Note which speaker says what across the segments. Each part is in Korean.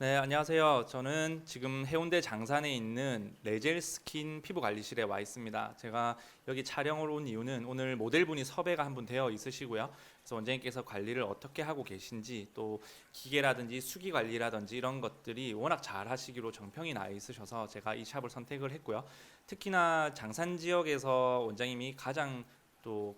Speaker 1: 네, 안녕하세요. 저는 지금 해운대 장산에 있는 레젤 스킨 피부 관리실에 와 있습니다. 제가 여기 촬영을 온 이유는 오늘 모델분이 섭외가 한 분 되어 있으시고요. 그래서 원장님께서 관리를 어떻게 하고 계신지 또 기계라든지 수기 관리라든지 이런 것들이 워낙 잘 하시기로 정평이 나 있으셔서 제가 이 샵을 선택을 했고요. 특히나 장산 지역에서 원장님이 가장 또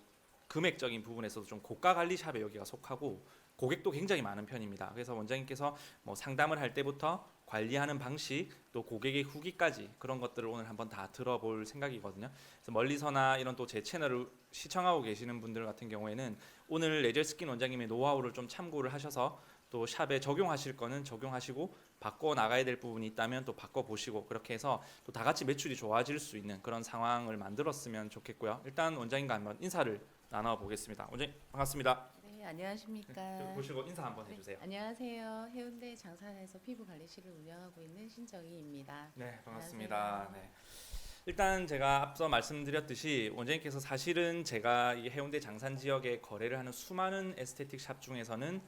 Speaker 1: 금액적인 부분에서도 좀 고가 관리 샵에 여기가 속하고 고객도 굉장히 많은 편입니다. 그래서 원장님께서 뭐 상담을 할 때부터 관리하는 방식 또 고객의 후기까지 그런 것들을 오늘 한번 다 들어볼 생각이거든요. 그래서 멀리서나 이런 또 제 채널을 시청하고 계시는 분들 같은 경우에는 오늘 레젤 스킨 원장님의 노하우를 좀 참고를 하셔서 또 샵에 적용하실 거는 적용하시고 바꿔 나가야 될 부분이 있다면 또 바꿔 보시고 그렇게 해서 또 다 같이 매출이 좋아질 수 있는 그런 상황을 만들었으면 좋겠고요. 일단 원장님과 한번 인사를 나눠 보겠습니다. 원장님 반갑습니다.
Speaker 2: 네, 안녕하십니까.
Speaker 1: 보시고 인사 한번
Speaker 2: 네,
Speaker 1: 해주세요.
Speaker 2: 안녕하세요. 해운대 장산에서 피부 관리실을 운영하고 있는 신정희입니다.
Speaker 1: 네, 반갑습니다. 네. 일단 제가 앞서 말씀드렸듯이 원장님께서 사실은 제가 이 해운대 장산 지역에 거래를 하는 수많은 에스테틱 샵 중에서는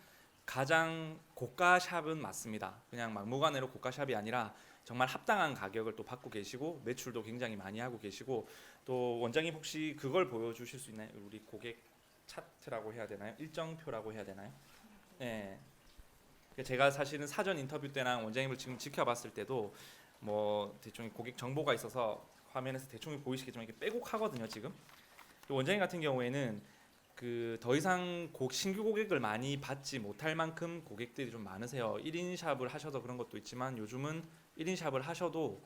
Speaker 1: 가장 고가 샵은 맞습니다. 그냥 막무가내로 고가 샵이 아니라 정말 합당한 가격을 또 받고 계시고 매출도 굉장히 많이 하고 계시고 또 원장님 혹시 그걸 보여주실 수 있나요? 우리 고객 차트라고 해야 되나요? 일정표라고 해야 되나요? 네. 제가 사실은 사전 인터뷰 때랑 원장님을 지금 지켜봤을 때도 뭐 대충 고객 정보가 있어서 화면에서 대충 보이시겠지만 이렇게 빼곡하거든요 지금 또 원장님 같은 경우에는 그 더 이상 고, 신규 고객을 많이 받지 못할 만큼 고객들이 좀 많으세요 1인 샵을 하셔서 그런 것도 있지만 요즘은 1인 샵을 하셔도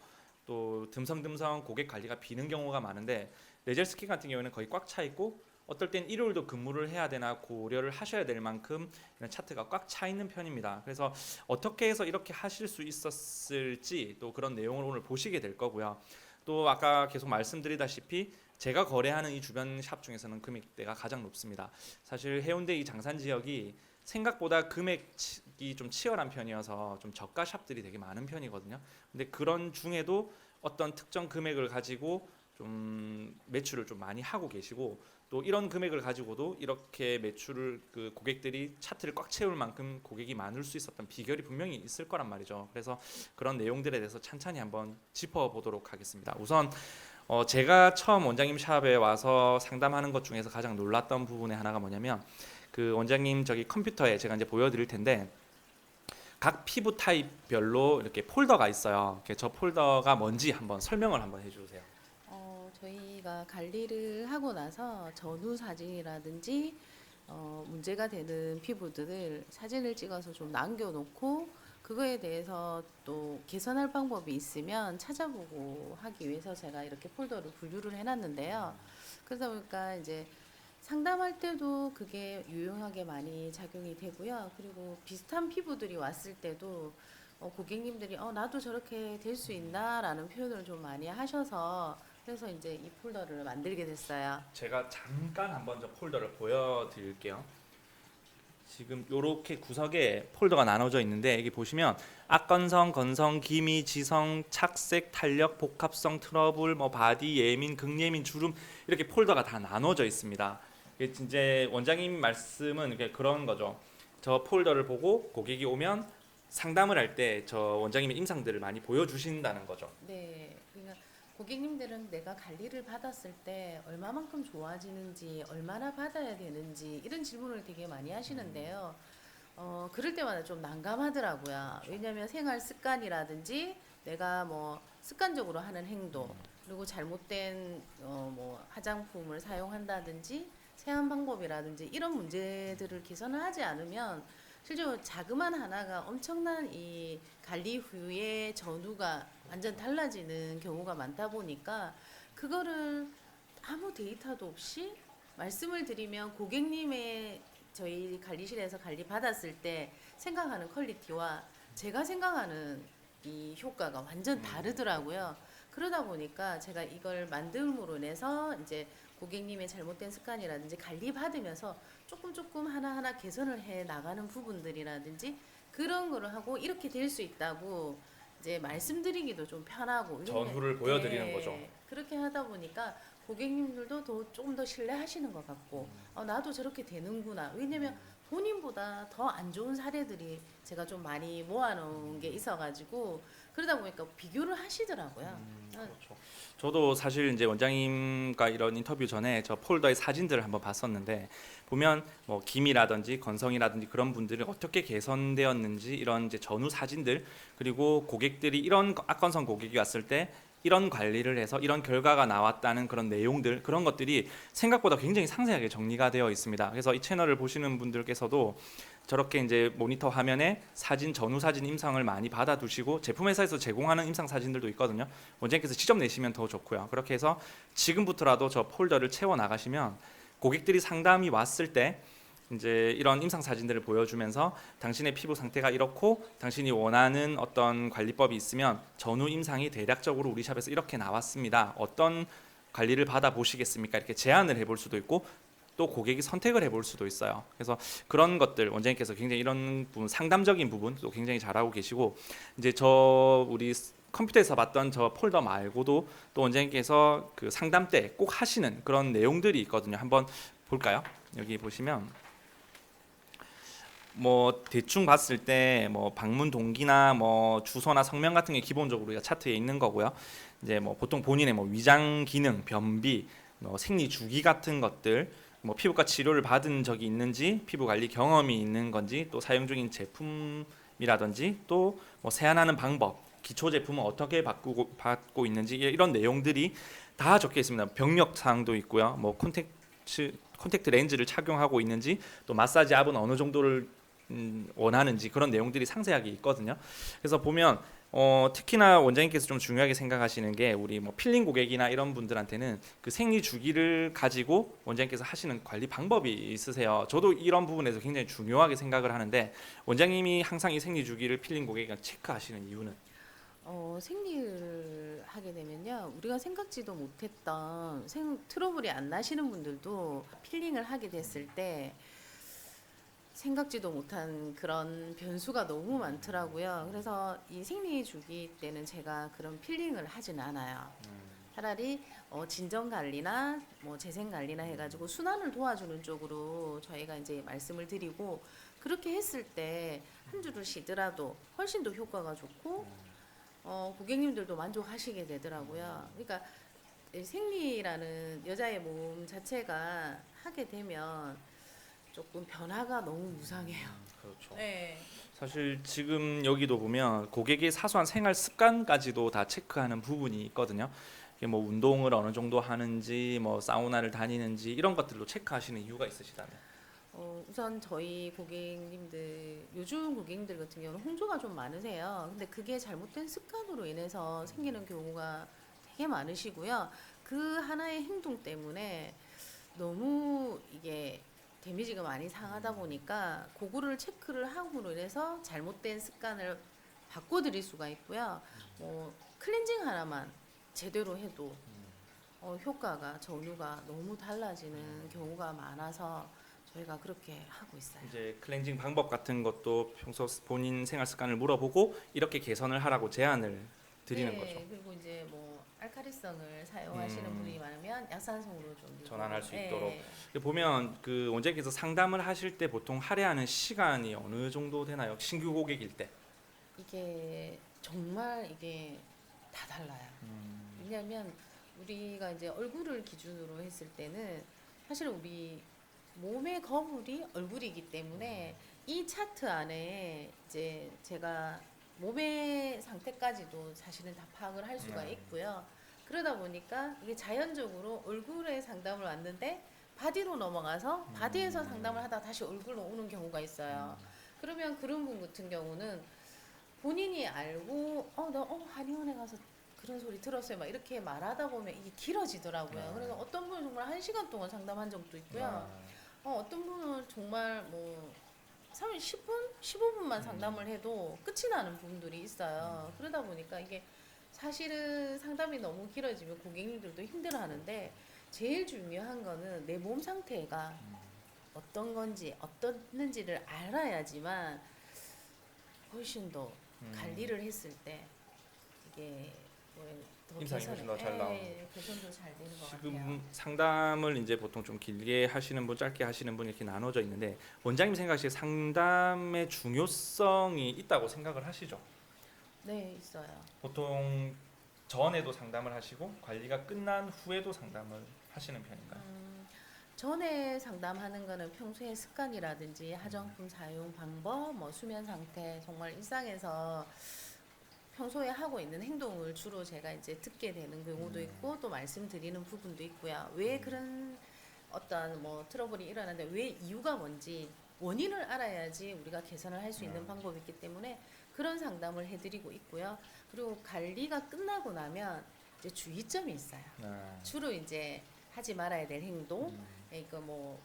Speaker 1: 또 듬성듬성 고객 관리가 비는 경우가 많은데 레젤 스킨 같은 경우에는 거의 꽉 차 있고 어떨 땐 일요일도 근무를 해야 되나 고려를 하셔야 될 만큼 이런 차트가 꽉 차 있는 편입니다. 그래서 어떻게 해서 이렇게 하실 수 있었을지 또 그런 내용을 오늘 보시게 될 거고요. 또 아까 계속 말씀드리다시피 제가 거래하는 이 주변 샵 중에서는 금액대가 가장 높습니다. 사실 해운대 이 장산 지역이 생각보다 금액이 좀 치열한 편이어서 좀 저가 샵들이 되게 많은 편이거든요. 근데 그런 중에도 어떤 특정 금액을 가지고 좀 매출을 좀 많이 하고 계시고 또 이런 금액을 가지고도 이렇게 매출을 그 고객들이 차트를 꽉 채울 만큼 고객이 많을 수 있었던 비결이 분명히 있을 거란 말이죠. 그래서 그런 내용들에 대해서 찬찬히 한번 짚어보도록 하겠습니다. 우선 어 제가 처음 원장님 샵에 와서 상담하는 것 중에서 가장 놀랐던 부분의 하나가 뭐냐면 그 원장님 저기 컴퓨터에 제가 이제 보여드릴 텐데 각 피부 타입별로 이렇게 폴더가 있어요. 저 폴더가 뭔지 한번 설명을 한번 해주세요.
Speaker 2: 어, 저희가 관리를 하고 나서 전후 사진이라든지 어, 문제가 되는 피부들을 사진을 찍어서 좀 남겨놓고 그거에 대해서 또 개선할 방법이 있으면 찾아보고 하기 위해서 제가 이렇게 폴더를 분류를 해놨는데요. 그러다 보니까 이제 상담할 때도 그게 유용하게 많이 작용이 되고요. 그리고 비슷한 피부들이 왔을 때도 어, 고객님들이 어, 나도 저렇게 될 수 있나 라는 표현을 좀 많이 하셔서 그래서 이제 이 폴더를 만들게 됐어요.
Speaker 1: 제가 잠깐 한번 저 폴더를 보여드릴게요. 지금 이렇게 구석에 폴더가 나눠져 있는데 여기 보시면 악건성, 건성, 기미, 지성, 착색, 탄력, 복합성, 트러블, 뭐 바디, 예민, 극예민, 주름 이렇게 폴더가 다 나눠져 있습니다. 이제 원장님 말씀은 그런 거죠. 저 폴더를 보고 고객이 오면 상담을 할 때 저 원장님의 임상들을 많이 보여주신다는 거죠.
Speaker 2: 네. 그러니까 고객님들은 내가 관리를 받았을 때 얼마만큼 좋아지는지, 얼마나 받아야 되는지 이런 질문을 되게 많이 하시는데요. 어, 그럴 때마다 좀 난감하더라고요. 왜냐하면 생활 습관이라든지 내가 뭐 습관적으로 하는 행동 그리고 잘못된 어, 뭐 화장품을 사용한다든지 세안 방법이라든지 이런 문제들을 개선을 하지 않으면 실제로 자그만 하나가 엄청난 이 관리 후에 전후가 완전 달라지는 경우가 많다 보니까 그거를 아무 데이터도 없이 말씀을 드리면 고객님의 저희 관리실에서 관리 받았을 때 생각하는 퀄리티와 제가 생각하는 이 효과가 완전 다르더라고요. 그러다 보니까 제가 이걸 만듦으로 인해서 이제 고객님의 잘못된 습관이라든지 관리 받으면서 조금 조금 하나하나 개선을 해 나가는 부분들이라든지 그런 거를 하고 이렇게 될 수 있다고 이제 말씀드리기도 좀 편하고
Speaker 1: 전후를 보여드리는 거죠.
Speaker 2: 그렇게 하다 보니까 고객님들도 더 조금 더 신뢰하시는 것 같고 어, 나도 저렇게 되는구나 왜냐면 본인보다 더 안 좋은 사례들이 제가 좀 많이 모아놓은 게 있어가지고 그러다 보니까 비교를 하시더라고요.
Speaker 1: 음,
Speaker 2: 어,
Speaker 1: 그렇죠. 저도 사실 이제 원장님과 이런 인터뷰 전에 저 폴더의 사진들을 한번 봤었는데 보면 뭐 김이라든지 건성이라든지 그런 분들이 어떻게 개선되었는지 이런 이제 전후 사진들 그리고 고객들이 이런 악건성 고객이 왔을 때 이런 관리를 해서 이런 결과가 나왔다는 그런 내용들 그런 것들이 생각보다 굉장히 상세하게 정리가 되어 있습니다. 그래서 이 채널을 보시는 분들께서도 저렇게 이제 모니터 화면에 사진 전후 사진 임상을 많이 받아두시고 제품 회사에서 제공하는 임상 사진들도 있거든요. 원장님께서 직접 내시면 더 좋고요. 그렇게 해서 지금부터라도 저 폴더를 채워 나가시면 고객들이 상담이 왔을 때 이제 이런 임상 사진들을 보여주면서 당신의 피부 상태가 이렇고 당신이 원하는 어떤 관리법이 있으면 전후 임상이 대략적으로 우리 샵에서 이렇게 나왔습니다. 어떤 관리를 받아 보시겠습니까? 이렇게 제안을 해볼 수도 있고 또 고객이 선택을 해볼 수도 있어요. 그래서 그런 것들 원장님께서 굉장히 이런 부분 상담적인 부분도 굉장히 잘하고 계시고 이제 저 우리 컴퓨터에서 봤던 저 폴더 말고도 또 원장님께서 그 상담 때 꼭 하시는 그런 내용들이 있거든요. 한번 볼까요? 여기 보시면 뭐 대충 봤을 때 뭐 방문 동기나 뭐 주소나 성명 같은 게 기본적으로 우리가 차트에 있는 거고요. 이제 뭐 보통 본인의 뭐 위장 기능, 변비, 뭐 생리 주기 같은 것들, 뭐 피부과 치료를 받은 적이 있는지, 피부 관리 경험이 있는 건지, 또 사용 중인 제품이라든지, 또 뭐 세안하는 방법, 기초 제품은 어떻게 바꾸고 받고 있는지 이런 내용들이 다 적혀 있습니다. 병력 사항도 있고요. 뭐 콘택트 콘택트 렌즈를 착용하고 있는지, 또 마사지 압은 어느 정도를 음, 원하는지 그런 내용들이 상세하게 있거든요. 그래서 보면 어, 특히나 원장님께서 좀 중요하게 생각하시는 게 우리 뭐 필링 고객이나 이런 분들한테는 그 생리 주기를 가지고 원장님께서 하시는 관리 방법이 있으세요. 저도 이런 부분에서 굉장히 중요하게 생각을 하는데 원장님이 항상 이 생리 주기를 필링 고객이 체크하시는 이유는
Speaker 2: 어, 생리를 하게 되면요, 우리가 생각지도 못했던 생, 트러블이 안 나시는 분들도 필링을 하게 됐을 때 생각지도 못한 그런 변수가 너무 많더라고요. 그래서 이 생리 주기 때는 제가 그런 필링을 하진 않아요. 차라리 어, 진정 관리나 뭐 재생 관리나 해가지고 순환을 도와주는 쪽으로 저희가 이제 말씀을 드리고 그렇게 했을 때 한 주를 쉬더라도 훨씬 더 효과가 좋고 어, 고객님들도 만족하시게 되더라고요. 그러니까 이 생리라는 여자의 몸 자체가 하게 되면 조금 변화가 너무 무상해요.
Speaker 1: 그렇죠.
Speaker 2: 네.
Speaker 1: 사실 지금 여기도 보면 고객의 사소한 생활 습관까지도 다 체크하는 부분이 있거든요. 이게 뭐 운동을 어느 정도 하는지, 뭐 사우나를 다니는지 이런 것들로 체크하시는 이유가 있으시다면.
Speaker 2: 어, 우선 저희 고객님들 요즘 고객님들 같은 경우는 홍조가 좀 많으세요. 근데 그게 잘못된 습관으로 인해서 생기는 경우가 되게 많으시고요. 그 하나의 행동 때문에 너무 이게 데미지가 많이 상하다 보니까 그거를 체크를 함으로 인해서 잘못된 습관을 바꿔드릴 수가 있고요. 뭐 클렌징 하나만 제대로 해도 어, 효과가 전후가 너무 달라지는 경우가 많아서 저희가 그렇게 하고 있어요.
Speaker 1: 이제 클렌징 방법 같은 것도 평소 본인 생활 습관을 물어보고 이렇게 개선을 하라고 제안을 드리는
Speaker 2: 네,
Speaker 1: 거죠.
Speaker 2: 그리고 이제 뭐 알카리성을 사용하시는
Speaker 1: 음.
Speaker 2: 분이 많으면 약산성으로 좀
Speaker 1: 전환할 수
Speaker 2: 네.
Speaker 1: 있도록. 보면 그 원장님께서 상담을 하실 때 보통 할애하는 시간이 어느 정도 되나요? 신규 고객일 때.
Speaker 2: 이게 정말 이게 다 달라요. 왜냐하면 우리가 이제 얼굴을 기준으로 했을 때는 사실 우리 몸의 거울이 얼굴이기 때문에 이 차트 안에 이제 제가 몸의 상태까지도 사실은 다 파악을 할 수가
Speaker 1: 음.
Speaker 2: 있고요. 그러다 보니까 이게 자연적으로 얼굴에 상담을 왔는데 바디로 넘어가서 바디에서
Speaker 1: 음.
Speaker 2: 상담을 하다 다시 얼굴로 오는 경우가 있어요. 그러면 그런 분 같은 경우는 본인이 알고 어나 어 한의원에 가서 그런 소리 들었어요 막 이렇게 말하다 보면 이게 길어지더라고요.
Speaker 1: 네.
Speaker 2: 그래서 어떤 분은 정말 한 시간 동안 상담한 적도 있고요.
Speaker 1: 아,
Speaker 2: 어 어떤 분은 정말 뭐 3, 10분, 15분만 상담을 해도 끝이 나는 분들이 있어요. 그러다 보니까 이게 사실은 상담이 너무 길어지면 고객님들도 힘들어하는데 제일 중요한 거는 내 몸 상태가 어떤 건지 어떻는지를 알아야지만 훨씬 더
Speaker 1: 음.
Speaker 2: 관리를 했을 때 이게
Speaker 1: 임상이 훨씬 더잘
Speaker 2: 예,
Speaker 1: 나오는
Speaker 2: 예, 개선도 잘 되는 것 같아요.
Speaker 1: 지금 상담을 이제 보통 좀 길게 하시는 분, 짧게 하시는 분 이렇게 나눠져 있는데 원장님 생각하시기에 상담의 중요성이 있다고 생각을 하시죠?
Speaker 2: 네 있어요.
Speaker 1: 보통 전에도 상담을 하시고 관리가 끝난 후에도 상담을 하시는 편인가요?
Speaker 2: 음, 전에 상담하는 거는 평소의 습관이라든지 화장품 사용 방법, 뭐 수면 상태, 정말 일상에서 평소에 하고 있는 행동을 주로 제가 이제 듣게 되는 경우도
Speaker 1: 음.
Speaker 2: 있고 또 말씀드리는 부분도 있고요. 왜
Speaker 1: 음.
Speaker 2: 그런 어떤 뭐 트러블이 일어나는데 왜 이유가 뭔지 원인을 알아야지 우리가 개선을 할 수 있는
Speaker 1: 음.
Speaker 2: 방법이 있기 때문에 그런 상담을 해드리고 있고요. 그리고 관리가 끝나고 나면 이제 주의점이 있어요.
Speaker 1: 네.
Speaker 2: 주로 이제 하지 말아야 될 행동.
Speaker 1: 음,
Speaker 2: 그러니까 뭐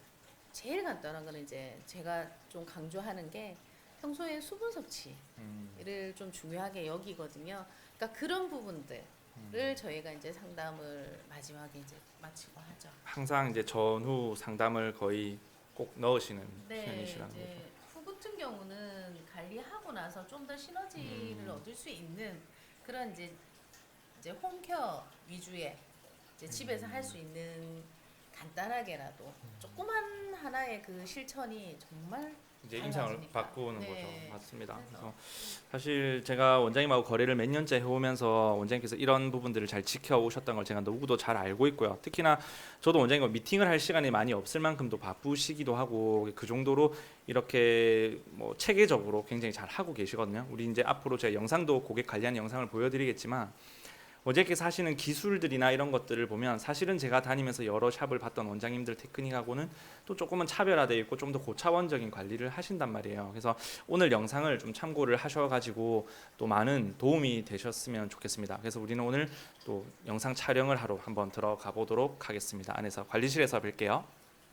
Speaker 2: 제일 간단한 거는 이제 제가 좀 강조하는 게 평소에 수분 섭취를
Speaker 1: 음,
Speaker 2: 좀 중요하게 여기거든요. 그러니까 그런 부분들을
Speaker 1: 음.
Speaker 2: 저희가 이제 상담을 마지막에 이제 마치고 하죠.
Speaker 1: 항상 이제 전후 상담을 거의 꼭 넣으시는
Speaker 2: 네,
Speaker 1: 편이시라는 거죠.
Speaker 2: 후 같은 경우는 관리하고 나서 좀 더 시너지를
Speaker 1: 음.
Speaker 2: 얻을 수 있는 그런 이제 이제 홈케어 위주의 이제 집에서
Speaker 1: 음.
Speaker 2: 할수 있는 간단하게라도 조그만 하나의 그 실천이 정말
Speaker 1: 이제
Speaker 2: 잘
Speaker 1: 임상을. 바꾸는
Speaker 2: 네.
Speaker 1: 거죠. 맞습니다.
Speaker 2: 그래서
Speaker 1: 그래서 사실 제가 원장님하고 거래를 몇 년째 해오면서 원장님께서 이런 부분들을 잘 지켜오셨던 걸 제가 누구도 잘 알고 있고요. 특히나 저도 원장님과 미팅을 할 시간이 많이 없을 만큼도 바쁘시기도 하고 그 정도로 이렇게 뭐 체계적으로 굉장히 잘 하고 계시거든요. 우리 이제 앞으로 제가 영상도 고객 관리하는 영상을 보여드리겠지만 원장님께서 하시는 기술들이나 이런 것들을 보면 사실은 제가 다니면서 여러 샵을 봤던 원장님들 테크닉하고는 또 조금은 차별화되어 있고 좀 더 고차원적인 관리를 하신단 말이에요. 그래서 오늘 영상을 좀 참고를 하셔가지고 또 많은 도움이 되셨으면 좋겠습니다. 그래서 우리는 오늘 또 영상 촬영을 하러 한번 들어가 보도록 하겠습니다. 안에서 관리실에서 뵐게요.